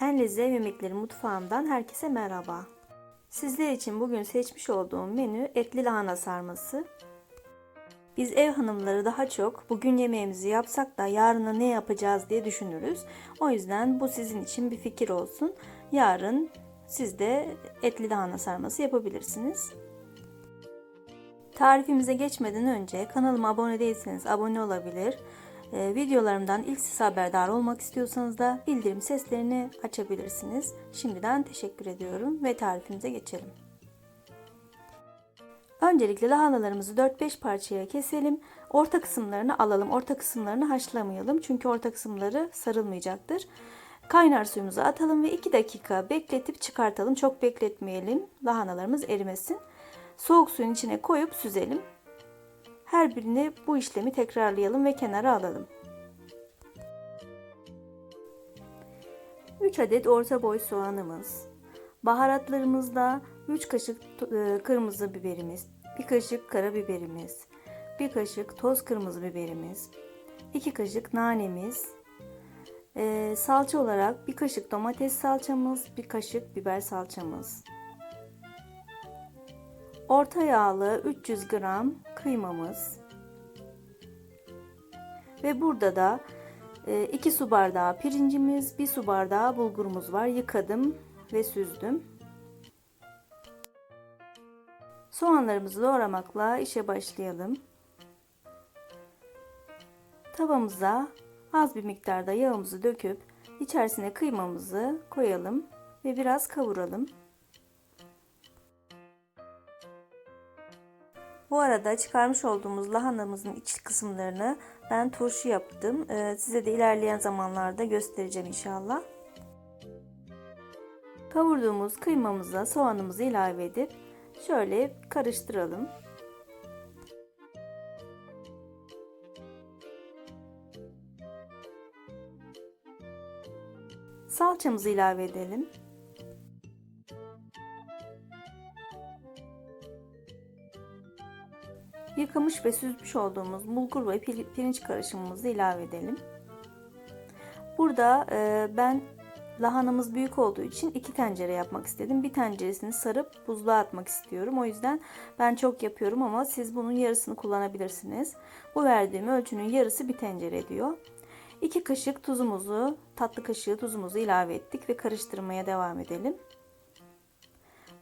En Lezzet Yemekleri Mutfağımdan herkese merhaba. Sizler için bugün seçmiş olduğum menü etli lahana sarması. Biz ev hanımları daha çok bugün yemeğimizi yapsak da yarına ne yapacağız diye düşünürüz. O yüzden bu sizin için bir fikir olsun. Yarın siz de etli lahana sarması yapabilirsiniz. Tarifimize geçmeden önce kanalıma abone değilseniz abone olabilir. Ee, videolarımdan ilk siz haberdar olmak istiyorsanız da bildirim seslerini açabilirsiniz. Şimdiden teşekkür ediyorum ve tarifimize geçelim. Öncelikle lahanalarımızı 4-5 parçaya keselim. Orta kısımlarını alalım. Orta kısımlarını haşlamayalım. Çünkü orta kısımları sarılmayacaktır. Kaynar suyumuzu atalım ve 2 dakika bekletip çıkartalım. Çok bekletmeyelim. Lahanalarımız erimesin. Soğuk suyun içine koyup süzelim. Her birini bu işlemi tekrarlayalım ve kenara alalım. 3 adet orta boy soğanımız. Baharatlarımızda 3 kaşık e, kırmızı biberimiz, 1 kaşık karabiberimiz, 1 kaşık toz kırmızı biberimiz, 2 kaşık nanemiz, e, salça olarak 1 kaşık domates salçamız, 1 kaşık biber salçamız, Orta yağlı 300 gram kıymamız. Ve burada da 2 su bardağı pirincimiz, 1 su bardağı bulgurumuz var. Yıkadım ve süzdüm. Soğanlarımızı doğramakla işe başlayalım. Tavamıza az bir miktarda yağımızı döküp içerisine kıymamızı koyalım ve biraz kavuralım. Bu arada çıkarmış olduğumuz lahanamızın iç kısımlarını ben turşu yaptım. Ee, size de ilerleyen zamanlarda göstereceğim inşallah. Kavurduğumuz kıymamıza soğanımızı ilave edip şöyle karıştıralım. Salçamızı ilave edelim. Yıkamış ve süzmüş olduğumuz bulgur ve pirinç karışımımızı ilave edelim. Burada e, ben lahanamız büyük olduğu için iki tencere yapmak istedim. Bir tenceresini sarıp buzluğa atmak istiyorum. O yüzden ben çok yapıyorum ama siz bunun yarısını kullanabilirsiniz. Bu verdiğim ölçünün yarısı bir tencere ediyor. 2 kaşık tuzumuzu, tatlı kaşığı tuzumuzu ilave ettik ve karıştırmaya devam edelim.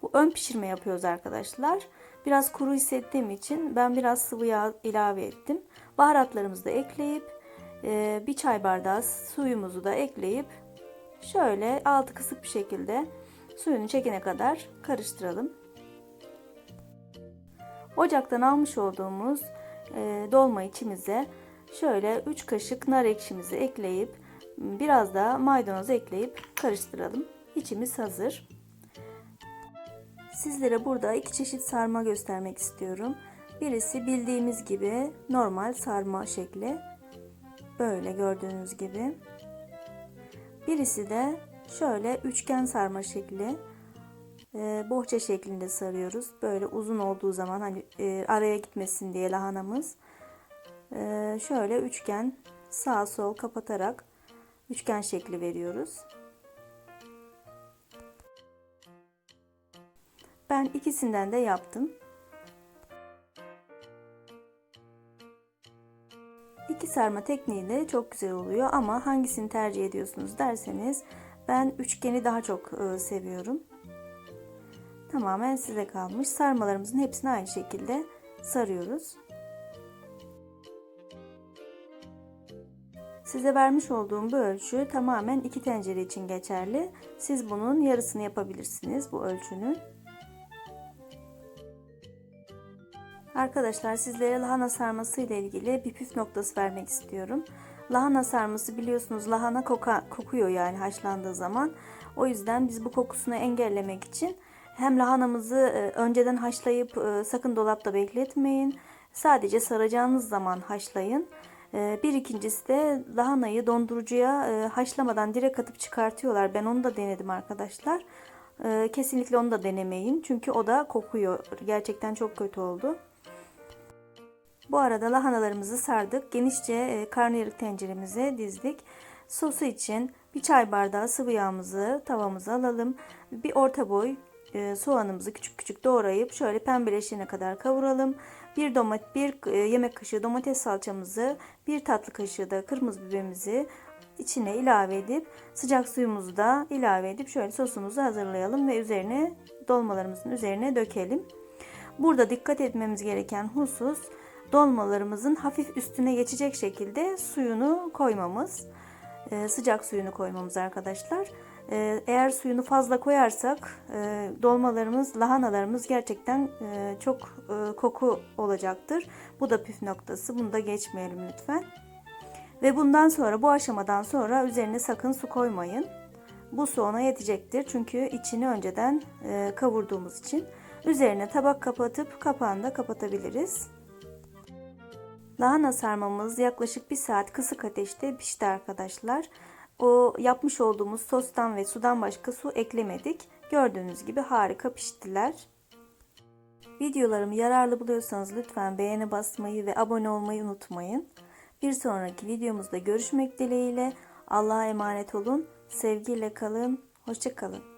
Bu ön pişirme yapıyoruz arkadaşlar. Biraz kuru hissettiğim için ben biraz sıvı yağ ilave ettim. Baharatlarımızı da ekleyip e, bir çay bardağı suyumuzu da ekleyip şöyle altı kısık bir şekilde suyunu çekene kadar karıştıralım. Ocaktan almış olduğumuz e, dolma içimize şöyle 3 kaşık nar ekşimizi ekleyip biraz da maydanoz ekleyip karıştıralım. İçimiz hazır. Sizlere burada iki çeşit sarma göstermek istiyorum. Birisi bildiğimiz gibi normal sarma şekli. Böyle gördüğünüz gibi. Birisi de şöyle üçgen sarma şekli. Ee, bohça şeklinde sarıyoruz. Böyle uzun olduğu zaman hani e, araya gitmesin diye lahanamız. Ee, şöyle üçgen sağ sol kapatarak üçgen şekli veriyoruz. Ben ikisinden de yaptım. İki sarma tekniği de çok güzel oluyor ama hangisini tercih ediyorsunuz derseniz ben üçgeni daha çok e, seviyorum. Tamamen size kalmış. Sarmalarımızın hepsini aynı şekilde sarıyoruz. Size vermiş olduğum bu ölçü tamamen iki tencere için geçerli. Siz bunun yarısını yapabilirsiniz bu ölçünün. Arkadaşlar sizlere lahana sarması ile ilgili bir püf noktası vermek istiyorum. Lahana sarması biliyorsunuz lahana koka, kokuyor yani haşlandığı zaman. O yüzden biz bu kokusunu engellemek için hem lahanamızı e, önceden haşlayıp e, sakın dolapta bekletmeyin. Sadece saracağınız zaman haşlayın. E, bir ikincisi de lahanayı dondurucuya haşlamadan direkt atıp çıkartıyorlar. Ben onu da denedim arkadaşlar. Kesinlikle onu da denemeyin. Çünkü o da kokuyor. Gerçekten çok kötü oldu. Bu arada lahanalarımızı sardık. Genişçe e, karnıyarık tenceremize dizdik. Sosu için Bir çay bardağı sıvı yağımızı tavamıza alalım. Bir orta boy e, soğanımızı küçük küçük doğrayıp şöyle pembeleşene kadar kavuralım. Bir domat, bir e, yemek kaşığı domates salçamızı, bir tatlı kaşığı da kırmızı biberimizi içine ilave edip sıcak suyumuzu da ilave edip şöyle sosumuzu hazırlayalım ve üzerine dolmalarımızın üzerine dökelim. Burada dikkat etmemiz gereken husus dolmalarımızın hafif üstüne geçecek şekilde suyunu koymamız. Ee, sıcak suyunu koymamız arkadaşlar. Ee, eğer suyunu fazla koyarsak e, dolmalarımız, lahanalarımız gerçekten e, çok e, koku olacaktır. Bu da püf noktası. Bunu da geçmeyelim lütfen. Ve bundan sonra bu aşamadan sonra üzerine sakın su koymayın. Bu su ona yetecektir. Çünkü içini önceden e, kavurduğumuz için. Üzerine tabak kapatıp kapağını da kapatabiliriz. Lahana sarmamız yaklaşık bir saat kısık ateşte pişti arkadaşlar. O yapmış olduğumuz sostan ve sudan başka su eklemedik. Gördüğünüz gibi harika piştiler. Videolarımı yararlı buluyorsanız lütfen beğeni basmayı ve abone olmayı unutmayın. Bir sonraki videomuzda görüşmek dileğiyle. Allah'a emanet olun. Sevgiyle kalın. Hoşçakalın.